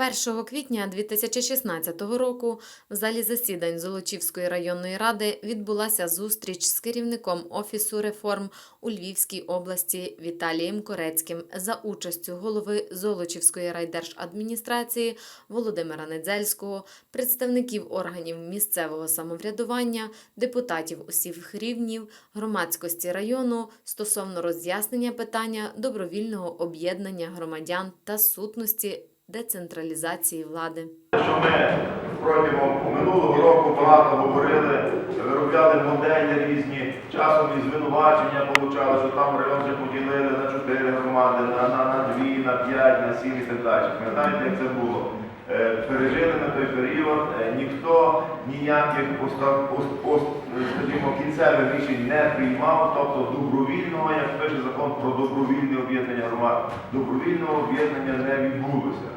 1 квітня 2016 року в залі засідань Золочівської районної ради відбулася зустріч з керівником Офісу реформ у Львівській області Віталієм Корецьким за участю голови Золочівської райдержадміністрації Володимира Недзельського, представників органів місцевого самоврядування, депутатів усіх рівнів, громадськості району стосовно роз'яснення питання добровільного об'єднання громадян та сутності децентралізації влади. Що ми протягом минулого року багато говорили, виробляли моделі різні, часом і звинувачення получали, що там район вже поділили на чотири громади, на, на, на дві, на п'ять, на сім і так далі. Пам'ятаєте, як це було? Е, Пережили на той період, е, ніхто ніяких постав, пост, пост, е, скажімо, кінцевих рішень не приймав, тобто добровільного, як пише закон про добровільне об'єднання громад, добровільного об'єднання не відбулося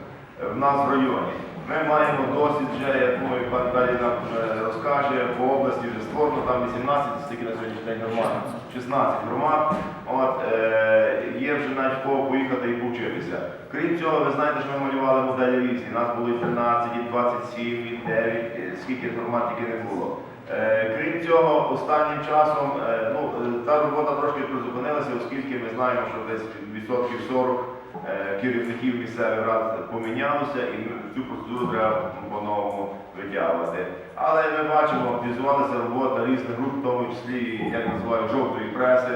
е, в нас в районі. Ми маємо досвід вже, я думаю, пан далі нам е, розкаже, по області вже створено там 18, стільки на сьогоднішній день громад, 16 громад. От, е, є вже навіть кого поїхати і повчитися. Крім цього, ви знаєте, що ми малювали моделі різні. Нас було і 13, і 27, і 9, скільки громад тільки не було. Е, Крім цього, останнім часом е, ну, е, та робота трошки призупинилася, оскільки ми знаємо, що десь відсотків 40 е, керівників місцевих рад помінялося, і цю процедуру треба по-новому витягувати. Але ми бачимо, активізувалася робота різних груп, в тому числі, як називають, жовтої преси,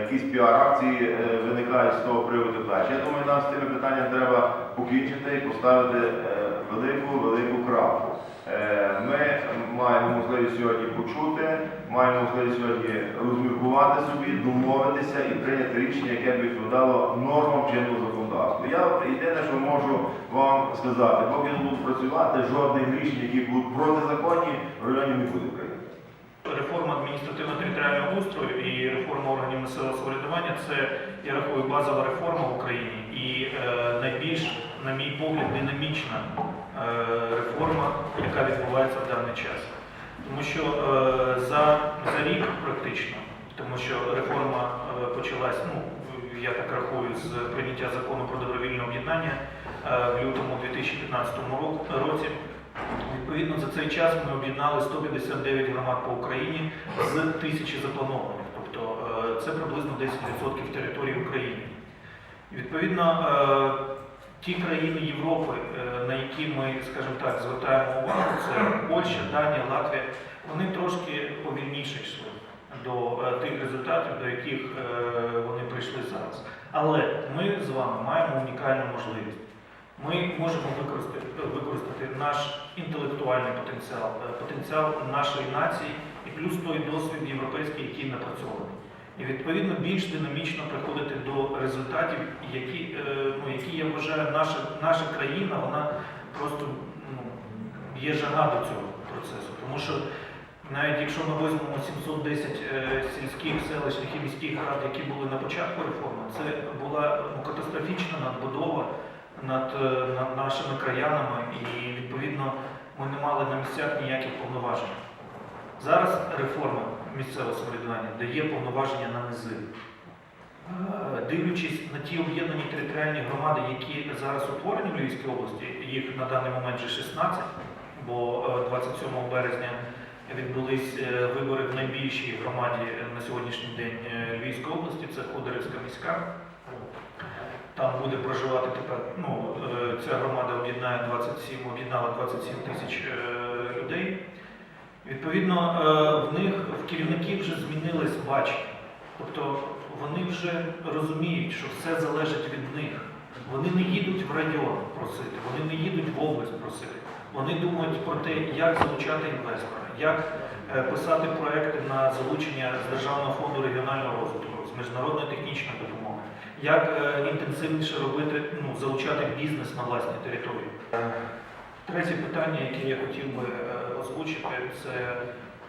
якісь піар-акції виникають з того приводу далі. Я думаю, нам з тими питаннями треба покінчити і поставити е, велику, велику крапку. Е, Ми маємо можливість сьогодні почути, маємо можливість сьогодні розміркувати собі, домовитися і прийняти рішення, яке б відповідало нормам чинного законодавства. Я єдине, що можу вам сказати, поки не буду працювати, жодних рішень, які будуть протизаконні, в районі не буде прийнято. Реформа адміністративно-територіального устрою і реформа органів місцевого самоврядування це, я рахую, базова реформа в Україні і е, найбільш, на мій погляд, динамічна реформа, яка відбувається в даний час. Тому що е, за, за рік практично, тому що реформа е, почалась, ну, я так рахую, з прийняття закону про добровільне об'єднання е, в лютому 2015 році. Відповідно, за цей час ми об'єднали 159 громад по Україні з тисячі запланованих. Тобто е, це приблизно 10% території України. Відповідно, е, ті країни Європи, е, на які ми, скажімо так, звертаємо увагу, це Польща, Данія, Латвія, вони трошки повільніше йшли до е, тих результатів, до яких е, вони прийшли зараз. Але ми з вами маємо унікальну можливість. Ми можемо використати, використати наш інтелектуальний потенціал, потенціал нашої нації і плюс той досвід європейський, який напрацьований. І відповідно більш динамічно приходити до результатів, які, е, ну, які я вважаю, наша, наша країна, вона просто ну, є жага до цього процесу. Тому що навіть якщо ми візьмемо 710 е, сільських, селищних і міських рад, які були на початку реформи, це була ну, катастрофічна надбудова над, е, над нашими краянами, і відповідно ми не мали на місцях ніяких повноважень. Зараз реформа місцевого самоврядування дає повноваження на низи. Е, Дивлячись на ті об'єднані територіальні громади, які зараз утворені в Львівській області, їх на даний момент вже 16, бо е, 27 березня відбулись е, вибори в найбільшій громаді е, на сьогоднішній день е, Львівської області, це Ходорівська міська. Там буде проживати тепер, ну, е, ця громада об'єднає 27, об'єднала 27 тисяч е, людей. Відповідно, е, в них в керівників вже змінилось бачення. Тобто вони вже розуміють, що все залежить від них. Вони не їдуть в район просити, вони не їдуть в область просити. Вони думають про те, як залучати інвестора, як е, писати проекти на залучення з Державного фонду регіонального розвитку, з міжнародної технічної допомоги, як е, інтенсивніше робити, ну, залучати бізнес на власній території. Третє питання, яке я хотів би озвучити, це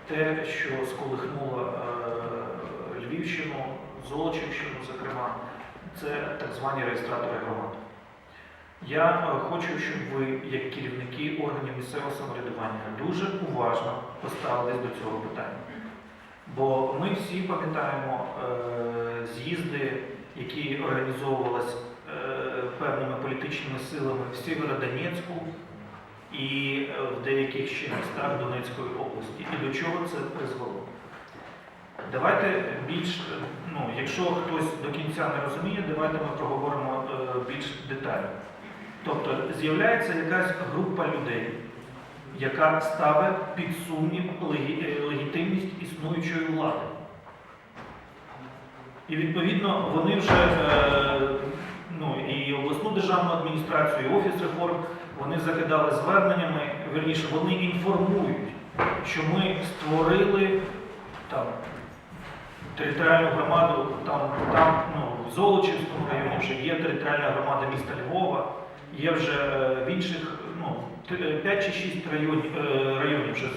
те, що сколихнуло е, Львівщину, Золочівщину, зокрема, це так звані реєстратори громад. Я е, хочу, щоб ви, як керівники органів місцевого самоврядування, дуже уважно поставились до цього питання. Бо ми всі пам'ятаємо е, з'їзди, які організовувались певними політичними силами в Сєвєродонецьку і е, в деяких ще містах Донецької області. І до чого це призвело? Давайте більш, е, ну, якщо хтось до кінця не розуміє, давайте ми проговоримо е, більш детально. Тобто з'являється якась група людей, яка ставить під сумнів легітимність існуючої влади. І відповідно вони вже ну, і обласну державну адміністрацію, і офіс реформ вони закидали зверненнями, верніше, вони інформують, що ми створили там територіальну громаду, там, там ну, в Золочівському районі вже є територіальна громада міста Львова, є вже е, в інших ну, 5 чи 6 районів, е, районів вже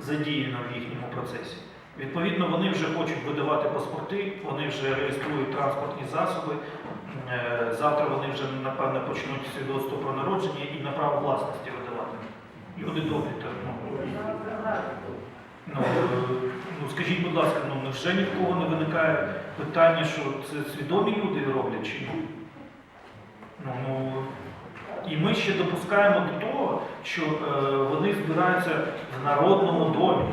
задіяно в їхньому процесі. Відповідно, вони вже хочуть видавати паспорти, вони вже реєструють транспортні засоби. Е, Завтра вони вже, напевно, почнуть свідоцтво про народження і на право власності видавати. Люди добрі, ну, ну, ну, скажіть, будь ласка, ну невже ні в кого не виникає питання, що це свідомі люди роблять чи ні? Ну, ну, і ми ще допускаємо до того, що е, вони збираються в народному домі.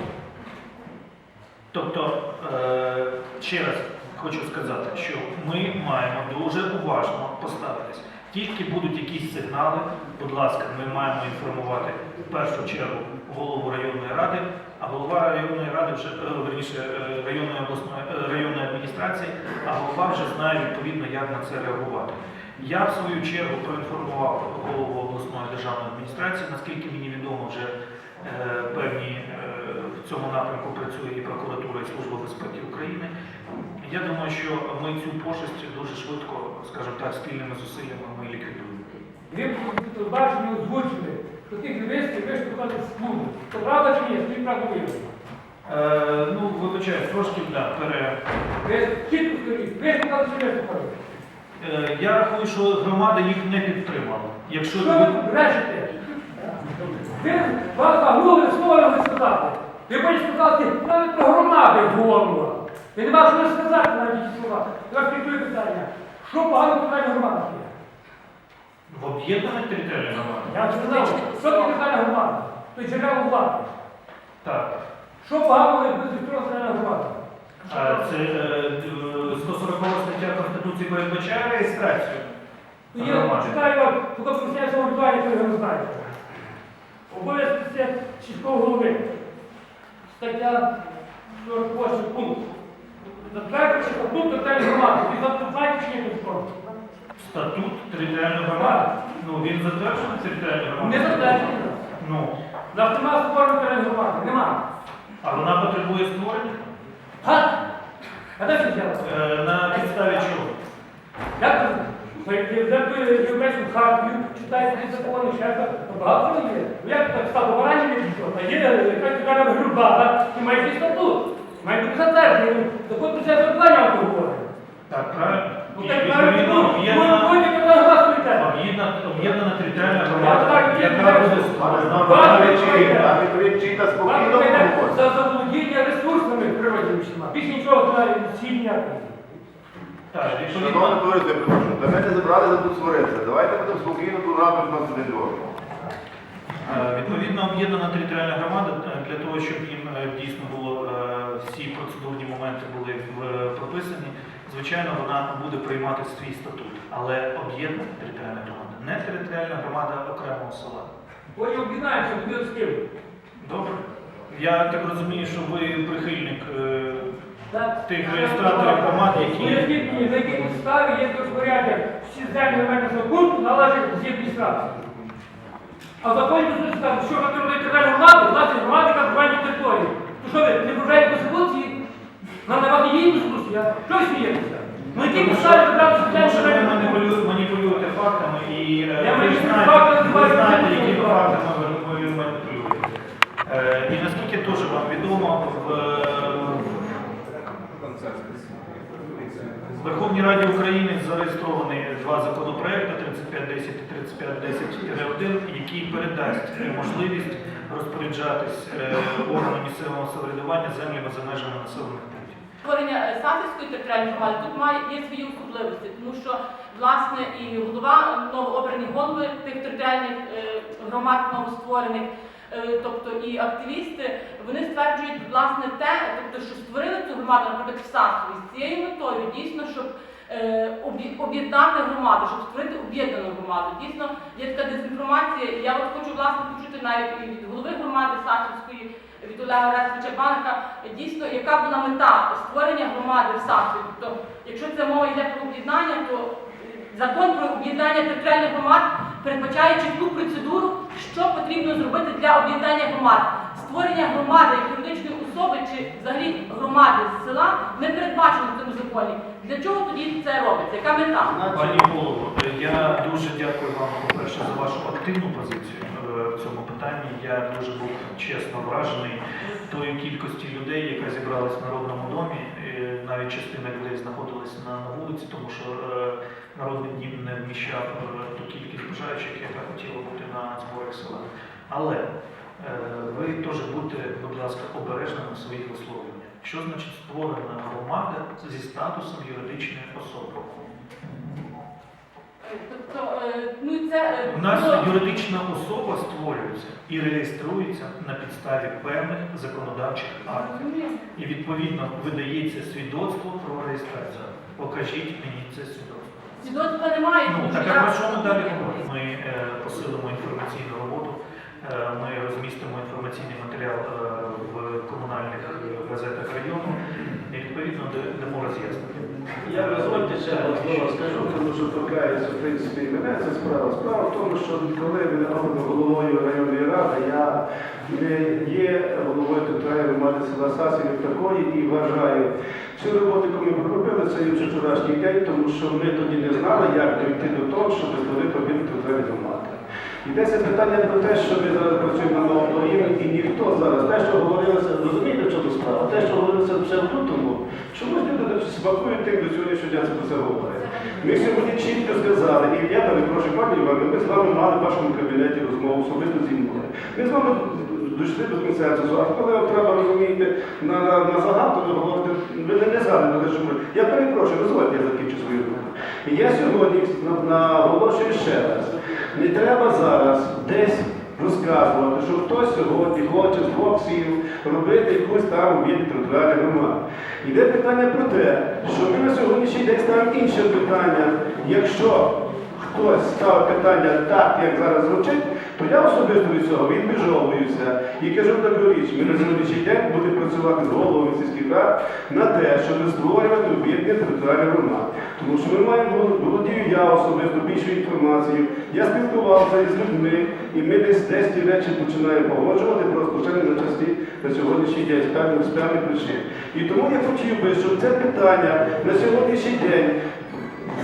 Тобто, е, ще раз хочу сказати, що ми маємо дуже уважно поставитись. Тільки будуть якісь сигнали, будь ласка, ми маємо інформувати в першу чергу голову районної ради, а голова районної ради вже е, верніше е, районної обласної районної адміністрації, а голова вже знає відповідно, як на це реагувати. Я в свою чергу проінформував голову обласної державної адміністрації, наскільки мені відомо, вже е, певні в цьому напрямку працює і прокуратура, і Служба безпеки України. Я думаю, що ми цю пошесть дуже швидко, скажімо так, спільними зусиллями ми ліквідуємо. Ви бачення озвучили, що тих юристів виштовхали з клубу. То правда чи ні? Виявили. Е, ну, вибачаю, трошки да, пере. Ви чітко скажіть, виштовхали чи виштовхали? Е, я рахую, що громада їх не підтримала. Якщо Що ви брешете? Ви вас загнули слово не сказати. Ви хочете сказати навіть про громади говорила. Ви не можете що сказати навіть ці слова. Я вас питання. Що погано питання громади є? в об'єднаних територіальних громадах, Я сказав, що таке питання громади? То джерело влади. так. Що погано є без територіальної громади? Е, Це е, 140 стаття Конституції передбачає реєстрацію. Ну, Я читаю вам, поки поясняю самоврядування, то ви не знаєте. Обов'язки це голови. Стаття 48 пункт. Затвердивши статут територіальної громади. Ви знаєте, чи ні скоро? Статут територіальної громади. Ну, він затверджений територіальною Не громадою? затверджений. Ну, Нас нема створення територіальної громади. Нема. а вона потребує створення? Га? А де це взялося? Е, На підставі чого? Як це? Ви єврейську хартію, читаєте ці закони, ще так, багато є. Ну як так стало барані не пішло? Та є якась така громада, і має свій статут. Має бути затверджений. Закон про це зарплання говорить. Так, правильно? Ну правильно, ви об'єднана територіальна громада, яка буде спокійно за заволодіння ресурсами природними всіма. Більше нічого ніякої. Так, відповідно, товариство, я прошу, та ми не забрали тут сваритися. Давайте будемо спокійно тут нас один до одного. Е, Відповідно, об'єднана територіальна громада е, для того, щоб їм е, дійсно було всі процедурні моменти були прописані, звичайно, вона буде приймати свій статут, але об'єднана територіальна громада, не територіальна громада окремого села. Потім об'єднаємося, буде з ким. Добре? Я так розумію, що ви прихильник е, тих реєстраторів громад, які на якій підставі є розпорядок, всі землі мене пункт належать з адміністрації. А в законі тут сказано, що ви робите територіальну громаду, власне громади, проживає території. То що ви, не проживаєте Конституції? Нам не вам не Конституція? Що ви смієтеся? Ну які підстави забрати Тому соціальну що ви маніпулюєте, фактами і е, Я ви знаєте, знаєте, фактами. фактами ви, маніпулюєте. Е, і наскільки теж вам відомо, в, в Верховній Раді України зареєстровані два законопроекти 3510 і 3510-1, який передасть е, можливість розпоряджатись е, органам місцевого самоврядування землями за межами населених пунктів. створення е, Сасівської територіальної громади тут має є свої особливості, тому що власне і голова новообрані голови тих територіальних громад новостворених. Е, Тобто і активісти вони стверджують власне те, тобто, що створили цю громаду, наприклад, в Сасові з цією метою дійсно, щоб е, об'єднати громаду, щоб створити об'єднану громаду. Дійсно, є така дезінформація, і я от хочу власне почути навіть і від голови громади Сасовської, від Олега Орестовича Банка, дійсно, яка була мета створення громади в Сасові. Тобто, якщо це мова йде про об'єднання, то е, закон про об'єднання територіальних громад передбачає чітку процедуру, що потрібно зробити для об'єднання громад. Створення громади як юридичної особи чи взагалі громади з села не передбачено в цьому законі. Для чого тоді це робиться? Яка мета? Пані голово, я дуже дякую вам, по-перше, за вашу активну позицію е, в цьому питанні. Я дуже був чесно вражений тою кількості людей, яка зібралась в Народному домі. Навіть частина людей знаходилися на, вулиці, тому що е, народний дім не вміщав е, ту кількість бажаючих, яка хотіла бути на зборах села. Але е, ви теж будьте, будь ласка, обережними в своїх висловлюваннях. Що значить створена громада зі статусом юридичної особи? Це е, У нас було- юридична особа створюється і реєструється на підставі певних законодавчих актів. І відповідно видається свідоцтво про реєстрацію. Покажіть мені це свідоцтво. Свідоцтва немає. Ну так а про що ми далі говоримо? Ми е, посилимо інформаційну роботу. е, Ми розмістимо інформаційний матеріал е, в комунальних е, газетах району і відповідно дамо роз'яснення. Я дозвольте ще два скажу, тому що торкається, в принципі, і мене ця справа. Справа в тому, що коли мене обрано головою районної ради, я не є головою територіальної громади села Сасів такої і вважаю цю роботу, яку ми проробили, це є вчорашній день, тому що ми тоді не знали, як дійти до того, щоб створити об'єкт територіальної громади. Йдеться питання про те, що ми зараз працюємо на новому рівні, і ніхто зараз, те, що говорилося, розумієте, в чому справа, те, що говорилося ще в лютому, чомусь люди смакують тим до сьогоднішнього дня це про це говорять. Ми сьогодні чітко сказали, і я перепрошую, пані Іване, ми з вами мали в вашому кабінеті розмову особисто зі мною. Ми з вами дійшли до консенсусу, а коли вам треба розуміти на, на загал, то ви говорите, ви не, не згадуєте, що ми. Я перепрошую, дозвольте, я закінчу свою думку. Я сьогодні на- наголошую ще раз. Не треба зараз десь розказувати, що хтось сьогодні хоче з боксів робити якусь там обід територіальної громади. Йде питання про те, що ми на сьогоднішній день ставимо інше питання. Якщо хтось ставить питання так, як зараз звучить, то я особисто від цього відміжовуюся і кажу таку річ, ми на сьогоднішній день будемо працювати з головами сільських рад на те, щоб створювати об'єднані територіальні громади. Тому що ми маємо володію я особисто більшою інформацією. Я спілкувався із людьми, і ми десь десь ті речі починаємо погоджувати, просто ще не на часі на сьогоднішній день з певних причин. І тому я хотів би, щоб це питання на сьогоднішній день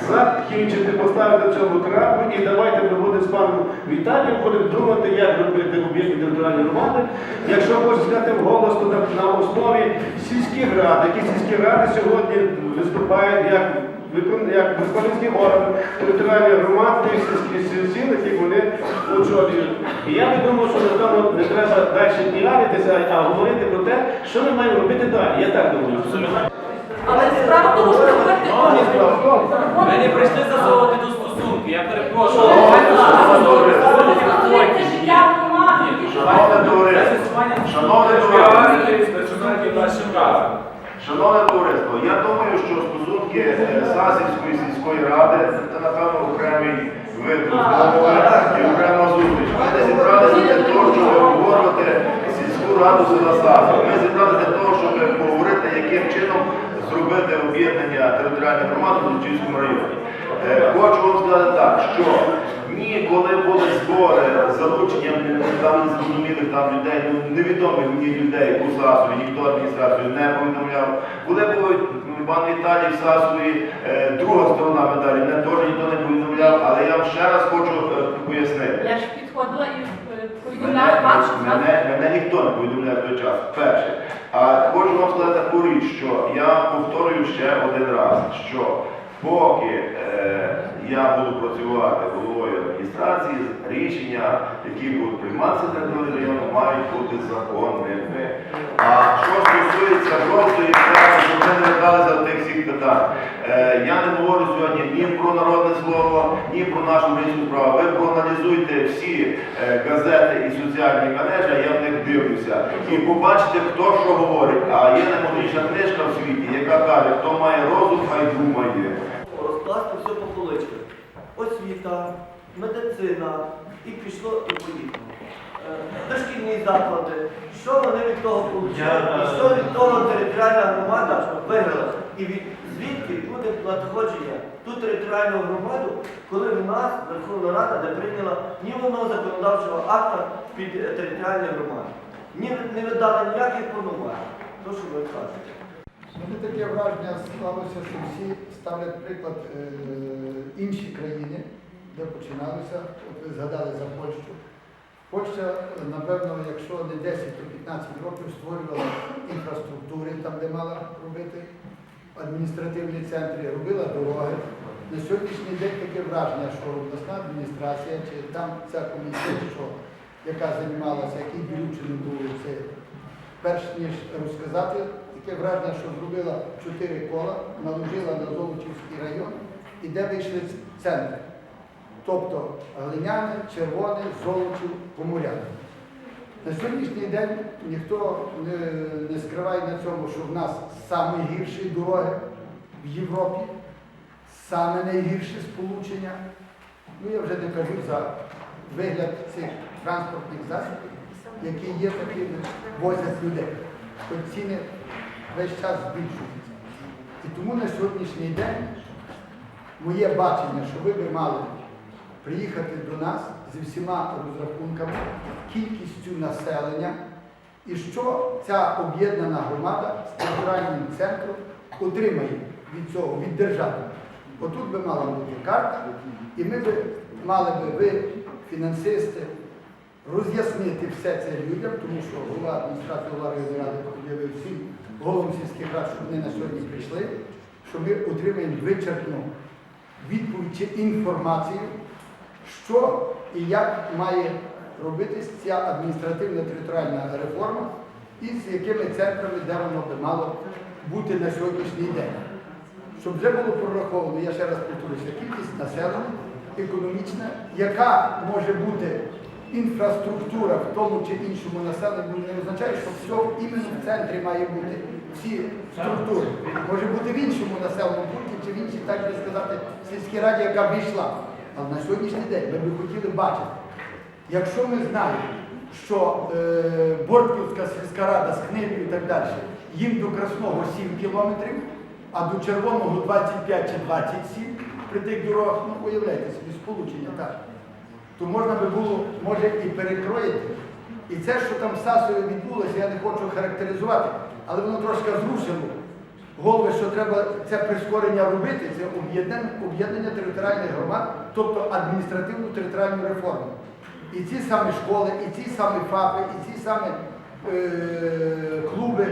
закінчити, поставити цьому крапку і давайте ми будемо з паном Віталієм будемо думати, як робити об'єкти територіальної громади. Якщо можна сказати вголос, то на, на основі сільських рад, які сільські ради сьогодні виступають як як виконавський орган територіальної громади тих сільських сіл, сіл, вони очолюють. І я би думав, що напевно не треба далі піаритися, а говорити про те, що ми маємо робити далі. Я так думаю. Але справа в тому, що Ми не прийшли засовувати до стосунки, я перепрошую. Шановне товариство, шановне товариство, я думаю, що стосунки е, Сасівської сільської ради це, напевно, окремий вид і окрема зустріч. Ми не зібралися для того, щоб обговорювати сільську раду села Сасів. Ми зібралися для того, щоб поговорити, яким чином зробити об'єднання територіальної громади в Лучівському районі. Е, Хочу вам сказати так, що ні, коли були збори з залученням там незрозумілих там людей, ну невідомих мені людей у Сасові, ніхто адміністрацію не повідомляв. Коли був ну, пан Віталій в Сасові, е, друга сторона медалі, мене теж ніхто не повідомляв, але я вам ще раз хочу е, пояснити. Я ж підходила і Мене, мене ніхто не повідомляє в той час. Перше. А хочу вам сказати таку річ, що я повторюю ще один раз, що поки е, я буду працювати головою адміністрації рішення, які будуть прийматися території району, мають бути законними. А що стосується жовтої справи, щоб ми не вдалися до тих всіх питань. Е, я не говорю сьогодні ні про народне слово, ні про нашу українську справу. Ви проаналізуйте всі е, газети і соціальні мережі, я в них дивлюся, і побачите, хто що говорить. А є наймудріша книжка в світі, яка каже, хто має розум, хай думає. розкласти все по поличках. Освіта, медицина і пішло і поїхало. Е, Дошкільні заклади, що вони від того получають, і е, що від того територіальна громада виграла. І від звідки буде надходження ту територіальну громаду, коли в нас Верховна Рада не прийняла ні одного законодавчого акта під е, територіальні громади. Ні, не видала ніяких повноважень. То, що ви кажете. Мені таке враження склалося, що всі ставлять приклад е, інші країни, де починалося. От ви згадали за Польщу. Польща, напевно, якщо не 10, то 15 років створювала інфраструктури там, де мала робити адміністративні центри, робила дороги. На сьогоднішній день таке враження, що обласна адміністрація чи там ця комісія, що, яка займалася, який доручений був це перш ніж розказати, таке враження, що зробила чотири кола, наложила на Золочівський район і де вийшли центри. Тобто Глиняне, Червоне, Золочів, Поморяне. На сьогоднішній день ніхто не, не скриває на цьому, що в нас саме гірші дороги в Європі, саме найгірші сполучення. Ну я вже не кажу за вигляд цих транспортних засобів, які є такими, возять людей. Хоч ціни весь час збільшуються. І тому на сьогоднішній день моє бачення, що ви би мали приїхати до нас зі всіма розрахунками, кількістю населення, і що ця об'єднана громада з територіальним центром отримає від цього, від держави. Отут би мала бути карта, і ми би мали би ви, фінансисти, роз'яснити все це людям, тому що голова адміністрації районної ради об'явив всім головам сільських рад, щоб вони на сьогодні прийшли, що ми отримаємо вичерпну відповідь чи інформацію, що і як має робитись ця адміністративна територіальна реформа і з якими центрами, де воно би мало бути на сьогоднішній день. Щоб вже було прораховано, я ще раз повторюся, кількість населення, економічна, яка може бути інфраструктура в тому чи іншому населенню, не означає, що все іменно в центрі має бути всі структури. Може бути в іншому населеному пункті чи в іншій, так би сказати, сільській раді, яка війшла. Але на сьогоднішній день ми б хотіли бачити, якщо ми знаємо, що е, Бортківська сільська рада з Книлів і так далі, їм до Красного 7 кілометрів, а до Червоного 25 чи 27 при тих дорогах, ну уявляйте собі, сполучення так. То можна би було, може, і перекроїти. І це, що там в Сасові відбулося, я не хочу характеризувати, але воно трошки зрушило голови, що треба це прискорення робити, це об'єднання, територіальних громад, тобто адміністративну територіальну реформу. І ці самі школи, і ці самі ФАПи, і ці самі е, клуби,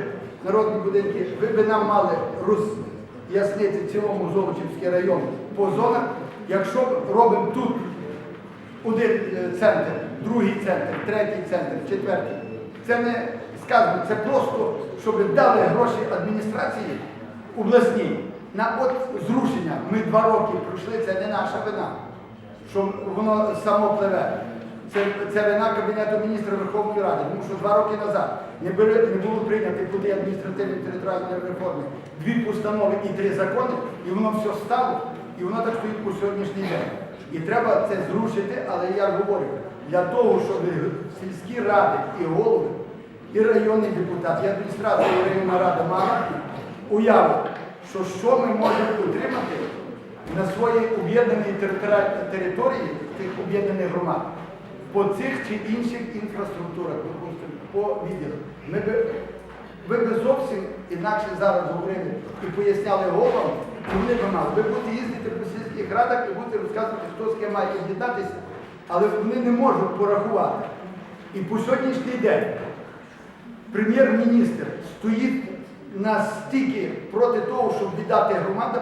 народні будинки, ви би нам мали роз'яснити цілому Золочівський район по зонах, якщо робимо тут один е, центр, другий центр, третій центр, четвертий. Це не сказано, це просто, щоб дали гроші адміністрації обласній на от зрушення. Ми два роки пройшли, це не наша вина, що воно само пливе. Це, це вина Кабінету міністрів Верховної Ради, тому що два роки назад не, бери- не було прийнято куди адміністративної територіальної реформи дві постанови і три закони, і воно все стало, і воно так стоїть по сьогоднішній день. І треба це зрушити, але я говорю, для того, щоб сільські ради і голови, і районний депутат, і адміністрація, і районна рада мала уяву, що що ми можемо отримати на своїй об'єднаній території тих об'єднаних громад по цих чи інших інфраструктурах, по відділах. Ми би, ви би зовсім інакше зараз говорили і поясняли головам, що вони би мали. Ви будете їздити по сільських радах і будете розказувати, хто з ким має об'єднатися, але вони не можуть порахувати. І по сьогоднішній день прем'єр-міністр стоїть настільки проти того, щоб віддати громадам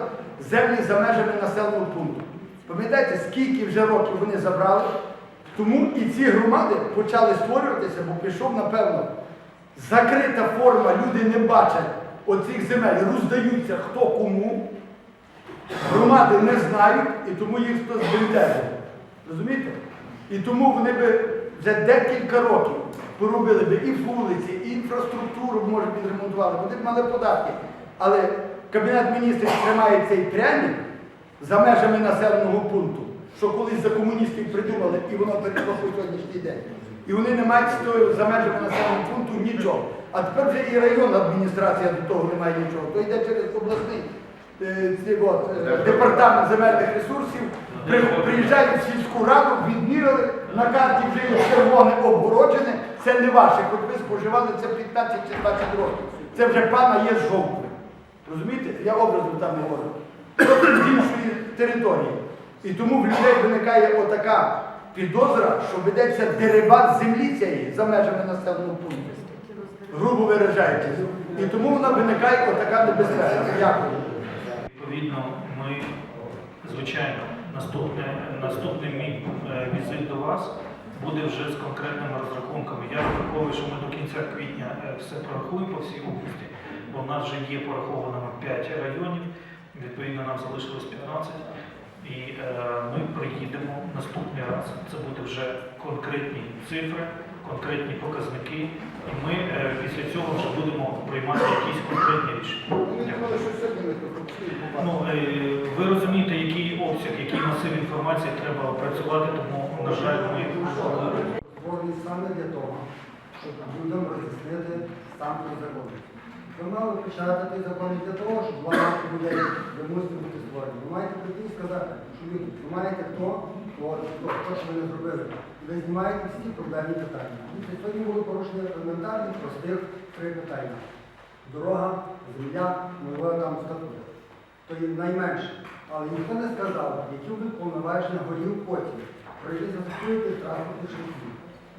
землі за межами населеного пункту. Пам'ятаєте, скільки вже років вони забрали? Тому і ці громади почали створюватися, бо пішов, напевно, закрита форма, люди не бачать оцих земель, роздаються хто кому. Громади не знають, і тому їх хтось збентежив. Розумієте? І тому вони би вже декілька років поробили би і вулиці, і інфраструктуру, може, підремонтували, вони б мали податки. Але Кабінет міністрів тримає цей пряник за межами населеного пункту, що колись за комуністів придумали, і воно перейшло по сьогоднішній день. І вони не мають за межами населеного пункту нічого. А тепер вже і районна адміністрація до того не має нічого. То йде через обласний е, ці от, е, департамент земельних ресурсів, при- приїжджають в сільську раду, відміряли, на карті вже червоне обгороджене, це не ваше, хоч ви споживали це 15 чи 20 років. Це вже пана є жовтим. Розумієте? Я образно там не говорю. Зовсім з іншої території. І тому в людей виникає отака підозра, що ведеться дерибат землі цієї за межами населеного пункту. Грубо виражаючись. І тому вона виникає отака небезпека. Дякую. Відповідно, ми, звичайно, наступне, наступний мій е, візит до вас буде вже з конкретними розрахунками. Я розраховую, що ми до кінця квітня е, все порахуємо по всій області, бо в нас вже є порахованими 5 районів, відповідно нам залишилось 15. І е, ми приїдемо наступний раз. Це буде вже конкретні цифри, конкретні показники. І ми е, після цього вже будемо приймати якісь конкретні рішення. Обстрілюємо. Ну, е, ви розумієте, який обсяг, який масив інформації треба опрацювати, тому, на жаль, ми Створені саме для того, щоб людям роз'яснити сам той закон. Ви мали почати той закон для того, щоб ламати людей, ви мусите бути створені. Ви маєте прийти і сказати, що люди, ви маєте хто, хто, хто що ви не зробили. Ви знімаєте всі проблемні питання. Сьогодні були порушені елементарні, простих три питання. Дорога, земля, мова там статут. То є найменше. Але ніхто не сказав, які будуть повноваження голів потім. Прийти зафіксуйте транспортні шляхи.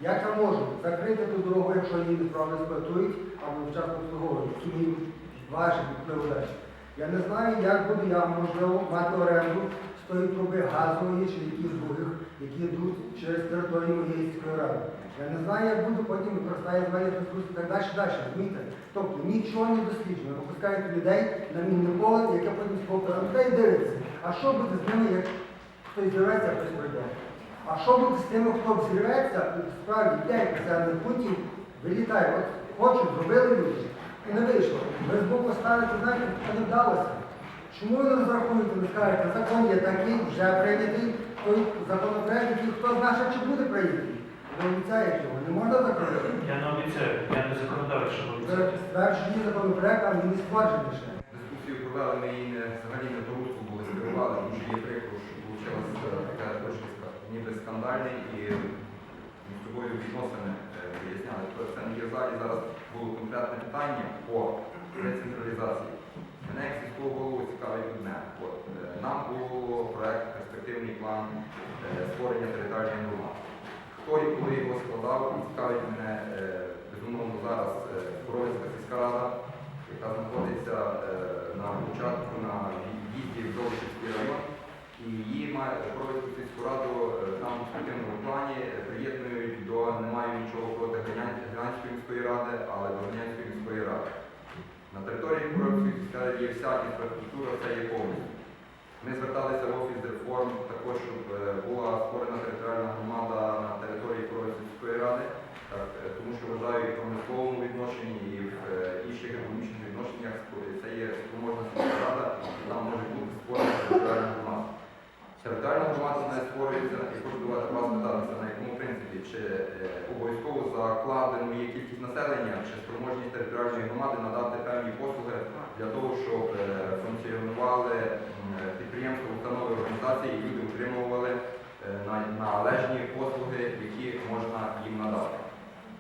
Як я можу закрити ту дорогу, якщо її неправильно експлуатують, або вчасно обслуговують, які мені впливу далі. Я не знаю, як буду я, можливо, мати оренду тої труби чи якісь других, які йдуть через територію моєї сільської ради. Я не знаю, як буду потім використати земельні ресурси і так далі, далі, розумієте? Тобто нічого не досліджено. Випускають людей на мінне поле, яке потім спокійно і дивиться. А що буде з ними, як хтось зірветься, а хтось прийде? А що буде з тими, хто взірветься, справді 5 населених пунктів вилітає. От хочуть, зробили люди. І не вийшло. Ви з боку ставите, знаєте, не вдалося. Чому ви не розрахуєте, не скажете, закон є такий, вже прийнятий, той законопроект, який хто знає, чи буде прийнятий. Ви обіцяєте його, не можна закрити. я не обіцяю, я не законодавець, що обіцяю. стверджені законопроект, а він не складений ще. Дискусію провели, ми її не взагалі не по руслу були скерували, тому що є прикро, що вийшла така точка ніби скандальний і між собою відносини е, виясняли. Тобто це не є в залі. Зараз було конкретне питання по децентралізації. Мене як сільського голову цікавить одне. Нам було проект, перспективний план е, створення територіальної громади. Хто і коли його складав, цікавить мене е, безумовно зараз е, Боровицька сільська рада, яка знаходиться на початку на в'їзді в Золочівський район. І її Боровицьку сільську раду там в спортивному плані приєднують до не маю нічого проти Глянської міської ради, але до Глянської міської ради. На території Боровицької сільської ради є вся інфраструктура, це є повністю. Ми зверталися в офіс реформ також, щоб е, була створена територіальна громада на території Коровської ради, так, е, тому що вважаю і в промисловому відношенні, і в е, інших економічних відношеннях це є спроможна рада, і там може бути створена територіальна громада. Територіальна громада не створюється, і хочу до вас питатися, на якому принципі, чи обов'язково закладено є кількість населення, чи спроможність територіальної громади надати певні послуги для того, щоб е, функціонували підприємства, установи, організації, і люди отримували е, належні послуги, які можна їм надати.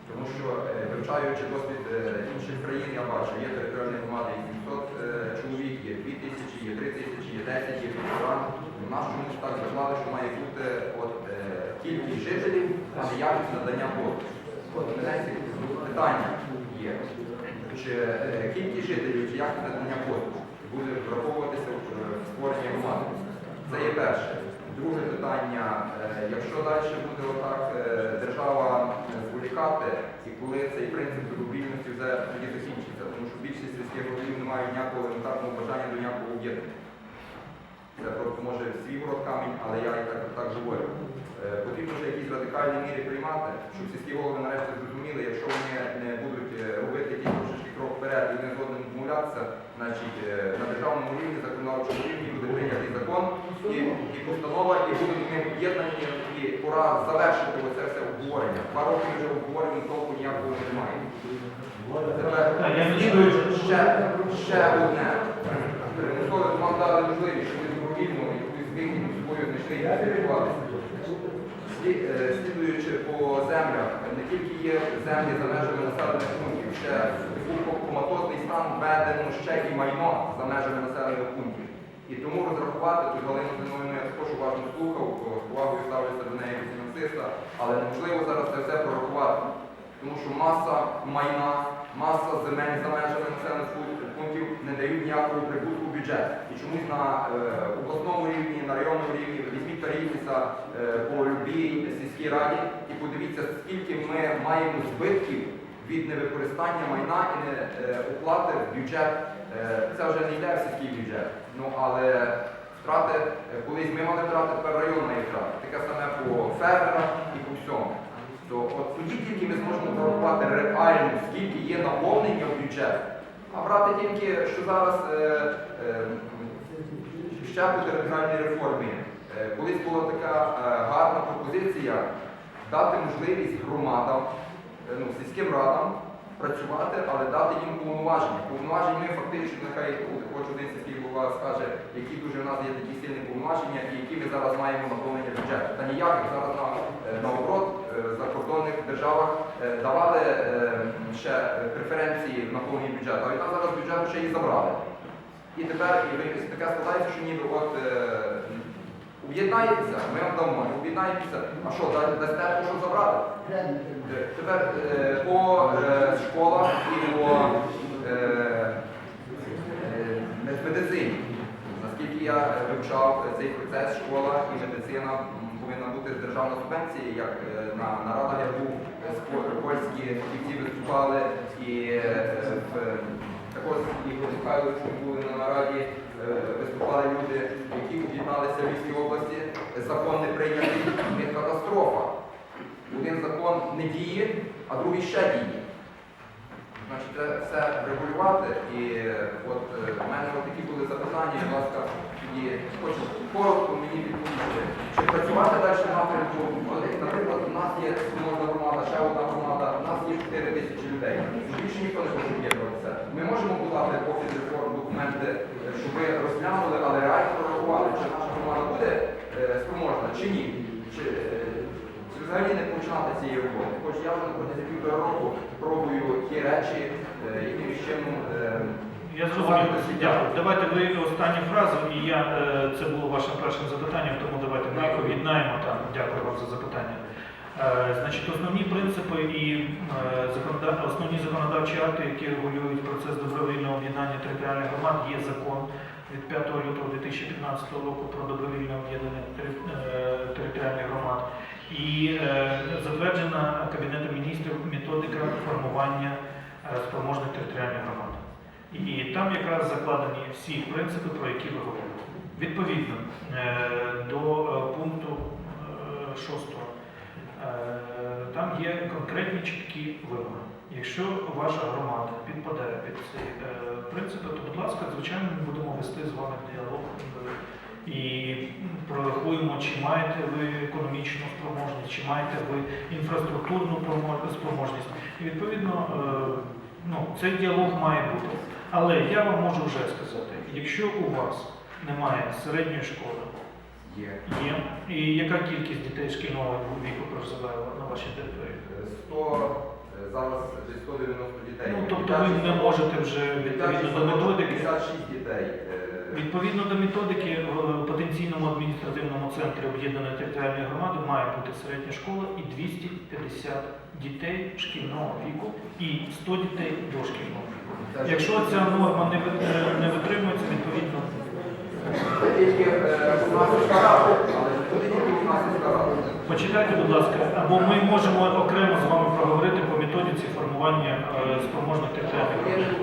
Тому що е, вивчаючи досвід е, інших країн, я бачу, є територіальні громади, 700 е, чоловік, є 2 тисячі, є 3 тисячі, є 10, є півтора. У нас чомусь так заклали, що має бути от, е, кількість жителів, а не якість надання послуг. От мене питання є. Чи е, кількість жителів, чи якість надання послуг буде враховуватися в е, створенні громади? Це є перше. Друге питання. Е, Якщо далі буде отак держава зволікати, і коли цей принцип добровільності вже тоді закінчиться, тому що більшість сільських голів не мають ніякого елементарного бажання до ніякого об'єднання. Це просто може свій ворот камінь, але я і так, так говорю. Потрібно вже якісь радикальні міри приймати, щоб сільські голови нарешті зрозуміли, якщо вони не будуть робити крок вперед і не згодом домовлятися, значить е, на державному рівні, законодавчому рівні буде прийнятий закон і, і постанова, і будуть вони об'єднані, і пора завершити оце все обговорення. Два роки вже обговорення толку ніякого немає. Тепер ще, ще одне. Примусове вам дали можливість, щоб ви добровільно якусь вигідну собою знайшли і спілкуватися. Е, Слідуючи по землях, не тільки є землі за межами населених пунктів, ще був коматозний стан введено ще і майно за межами населених пунктів. І тому розрахувати ту Галину Зиновну я також уважно слухав, з повагою ставлюся до неї фінансиста, але неможливо зараз це все прорахувати. Тому що маса майна, маса земель за межами населених пунктів- не дають ніякого прибутку бюджет. І чомусь на е, обласному рівні, на районному рівні, візьміть е, по любій сільській раді і подивіться, скільки ми маємо збитків від невикористання майна і не е, оплати в бюджет. Е, це вже не йде в сільський бюджет. Ну але втрати, е, колись ми мали втрати, тепер район має втрати. Таке саме по фермерах і по всьому. То от тоді тільки ми зможемо прорахувати реально, скільки є наповнення в бюджет. А брати тільки, що зараз е, е, ще по територіальній реформі. Е, колись була така е, гарна пропозиція дати можливість громадам, е, ну, сільським радам працювати, але дати їм повноваження. Повноваження ми фактично, нехай хоч один сільський голова скаже, які дуже в нас є такі сильні повноваження і які ми зараз маємо наповнення бюджету. Та ніяких зараз е, наоборот закордонних державах е, давали е, ще преференції в наповненні бюджету, а від зараз бюджету ще і забрали. І тепер і таке складається, що ніби от е, об'єднаєтеся, ми вам дамо, об'єднаєтеся, а що, дасте те, що забрати? Е, Тепер е, по е, школах і по е, е, медицині. Наскільки я е, вивчав цей процес, школа державна субвенція, як е, на, на радах я був, е, польські фахівці виступали, і е, також Ігор Михайлович ми були на нараді, виступали люди, які об'єдналися в Львівській області, закон не прийнятий, них катастрофа. Один закон не діє, а другий ще діє. Значить, треба все регулювати. І от в мене такі були запитання, будь ласка, тоді хочу коротко мені відповісти. Чи працювати далі напрямку? Наприклад, у нас є спроможна громада, ще одна громада, у нас є 4 тисячі людей. Більше ніхто не хоче об'єднуватися. Ми можемо подати офіс реформ документи, щоб ви розглянули, але реально прорахували, чи наша громада буде е, спроможна, чи ні. Е, чи взагалі не починати цієї роботи? Хоч я вже протязі півтора року пробую ті речі, е, якимось чином. Я зрозумів. Дякую. Давайте ви останню фразу, і я е, це було вашим першим запитанням, тому давайте ми їх об'єднаємо там. Дякую вам за запитання. Е, Значить, основні принципи і е, законода- основні законодавчі акти, які регулюють процес добровільного об'єднання територіальних громад, є закон від 5 лютого 2015 року про добровільне об'єднання тери- е, територіальних громад і е, затверджена Кабінетом міністрів методика формування е, спроможних територіальних громад. І там якраз закладені всі принципи, про які ви говорите. Відповідно е, до е, пункту 6 там є конкретні чіткі вимоги. Якщо ваша громада підпадає під ці е, принципи, то, будь ласка, звичайно, ми будемо вести з вами діалог е, і прорахуємо, чи маєте ви економічну спроможність, чи маєте ви інфраструктурну спроможність. І відповідно, е, ну, цей діалог має бути. Але я вам можу вже сказати, якщо у вас немає середньої школи, Є. є, і яка кількість дітей шкільного віку проживає на вашій території? Е, 100, е, зараз десь 190 дітей. Ну, тобто ви не можете вже відповідно до методики. 56 дітей. Е, Відповідно до методики, в потенційному адміністративному центрі об'єднаної територіальної громади має бути середня школа і 250 дітей шкільного віку і 100 дітей дошкільного віку. Якщо ця норма не не витримується, відповідно е, Почитайте, будь ласка, або ми можемо окремо з вами проговорити по методиці формування е, спроможних територіальних громад.